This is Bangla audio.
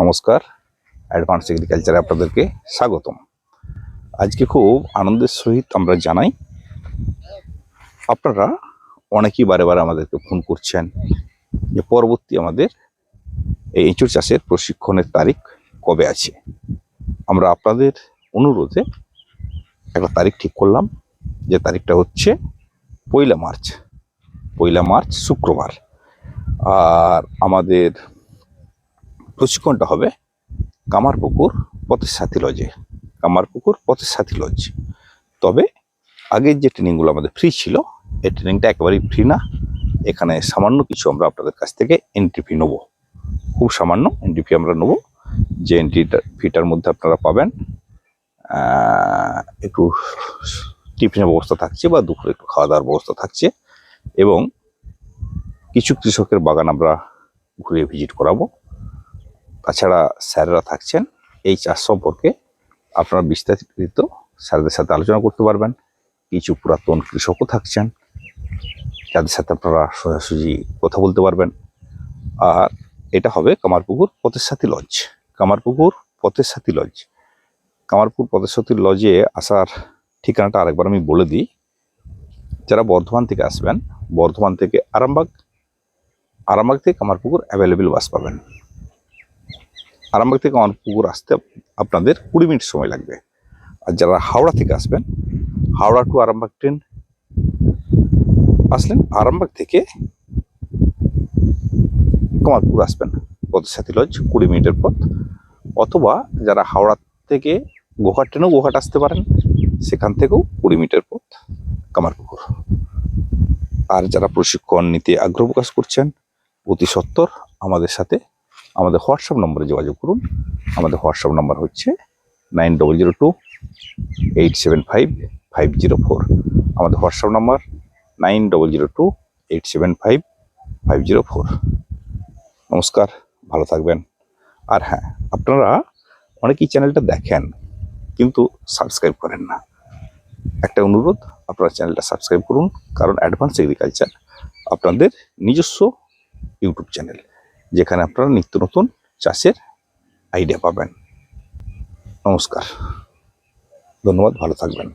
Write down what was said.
নমস্কার। অ্যাডভান্স এগ্রিকালচারে আপনাদেরকে স্বাগতম। আজকে খুব আনন্দের সহিত আমরা জানাই, আপনারা অনেকেই বারে বারে আমাদেরকে ফোন করছেন যে পরবর্তী আমাদের এই এঁচুর চাষের প্রশিক্ষণের তারিখ কবে আছে। আমরা আপনাদের অনুরোধে একটা তারিখ ঠিক করলাম, যে তারিখটা হচ্ছে পয়লা মার্চ পয়লা মার্চ শুক্রবার। আর আমাদের প্রশিক্ষণটা হবে কামারপুকুর পথের সাথী লজে কামারপুকুর পথের সাথী লজ তবে আগের যে ট্রেনিংগুলো আমাদের ফ্রি ছিল, এই ট্রেনিংটা একেবারেই ফ্রি না। এখানে সামান্য কিছু আমরা আপনাদের কাছ থেকে এন্ট্রি ফি নেব। খুব সামান্য এন্ট্রি ফি আমরা নেব। যে এন্ট্রিটা ফিটার মধ্যে আপনারা পাবেন একটু টিফিনের ব্যবস্থা থাকছে বা দুপুরে একটু খাওয়া দাওয়ার ব্যবস্থা থাকছে এবং কিছু কৃষকের বাগান আমরা ঘুরে ভিজিট করাবো। তাছাড়া স্যাররা থাকছেন এই চাষ সম্পর্কে আপনারা বিস্তারিত স্যারদের সাথে আলোচনা করতে পারবেন। কিছু পুরাতন কৃষকও থাকছেন, যাদের সাথে আপনারা সোজাসুজি কথা বলতে পারবেন। আর এটা হবে কামারপুকুর পথের সাথী লজ। কামারপুকুর পথের সাথী লজ। কামারপুর পথের সাথী লজে আসার ঠিকানাটা আরেকবার আমি বলে দিই। যারা বর্ধমান থেকে আসবেন, বর্ধমান থেকে আরামবাগ আরামবাগ থেকে কামারপুকুর অ্যাভেলেবেল বাস পাবেন। আরামবাগ থেকে আমার পুকুর আসতে আপনাদের কুড়ি মিনিট সময় লাগবে। আর যারা হাওড়া থেকে আসবেন, হাওড়া টু আরামবাগ ট্রেন আসলেন, আরামবাগ থেকে কমারপুর আসবেন। পদসাথী লজ, কুড়ি মিনিটের পথ। অথবা যারা হাওড়া থেকে গোহাট ট্রেনেও গোঘাট আসতে পারেন, সেখান থেকেও কুড়ি মিনিটের পথ কামারপুকুর আর যারা প্রশিক্ষণ নিতে আগ্রহ প্রকাশ করছেন, অতি সত্বর আমাদের সাথে আমাদের হোয়াটসঅ্যাপ নম্বরে যোগাযোগ করুন। আমাদের হোয়াটসঅ্যাপ নম্বর হচ্ছে nine double zero two eight seven five five zero four. আমাদের WhatsApp number nine double zero two eight seven five five zero four. নমস্কার, ভালো থাকবেন। আর হ্যাঁ আপনারা অনেকেই চ্যানেলটা দেখেন, কিন্তু সাবস্ক্রাইব করেন না। একটা অনুরোধ, আপনারা চ্যানেলটা সাবস্ক্রাইব করুন, কারণ অ্যাডভান্স এগ্রিকালচার আপনাদের নিজস্ব ইউটিউব চ্যানেল। যেখানে আপনারা নিত্য নতুন চাষের আইডিয়া পাবেন। নমস্কার। ধন্যবাদ ভালো থাকবেন।